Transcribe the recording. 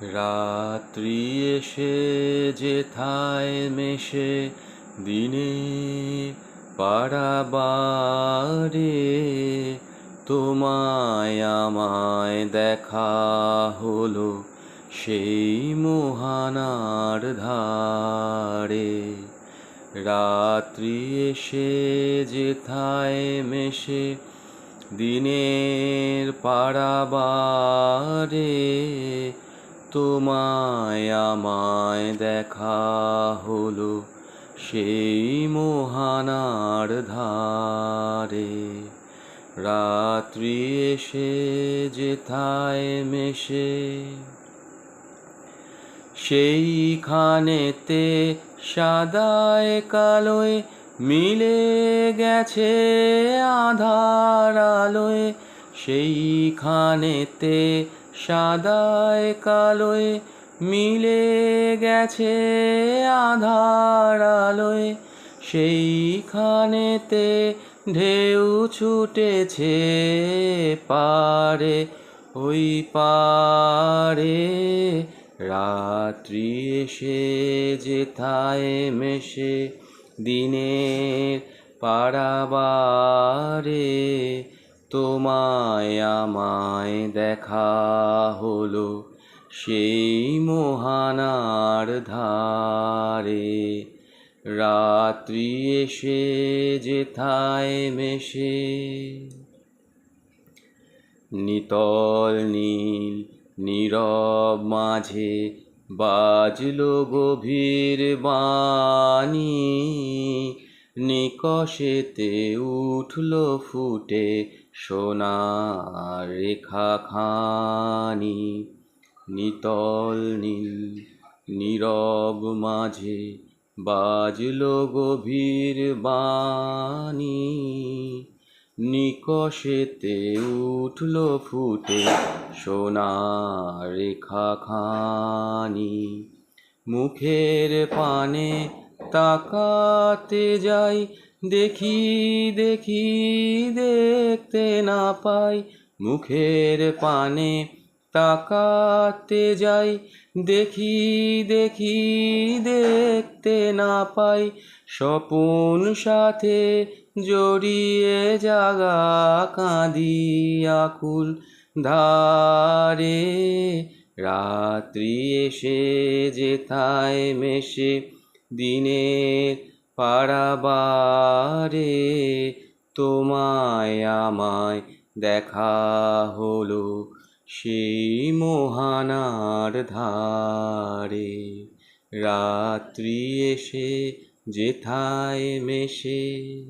রাত্রি এসে যেথায় মেশে, দিনে পাড়াবারে তোমায় আমায় দেখা হলো সেই মোহানার ধারে রাত্রি এসে যেথায় মেশে, দিনের পাড়াবারে তোমায় আমায় দেখা হলো সেই মোহানার ধারে। রাত্রি এসে যেথায় মেশে, সেইখানেতে সাদায় কালোয় মিলে গেছে আধার আলোয়। সেইখানেতে সাদায় কালোয় মিলে গেছে আধার আলোয়। সেইখানেতে ঢেউ ছুটেছে পারে, ওই পারে রাত্রি এসে যেথায় মেশে, দিনের পাড়াবারে তোমায় আমায় দেখা হলো সেই মোহানার ধারে। রাত্রি এসে যেথায় মেশে, নিতল নীল নীরব মাঝে বাজলো গভীর বাণী। নিকষেতে উঠল ফুটে সোনার রেখা খানি নিতল নীল, নীরব মাঝে বাজল গভীর বাণী। নিকষেতে উঠল ফুটে সোনার রেখা খানি মুখের পানে তাকাতে যাই, দেখি দেখি, দেখতে না পাই। মুখের পানে তাকাতে যাই, দেখি দেখি, দেখতে না পাই। স্বপন সাথে জড়িয়ে জাগা কাঁদি আকুল ধারে। রাত্রি এসে যেথায় মেশে দিনের পারাবারে তোমায় আমায় দেখা হলো সেই মোহানার ধারে। রাত্রি এসে যেথায় মেশে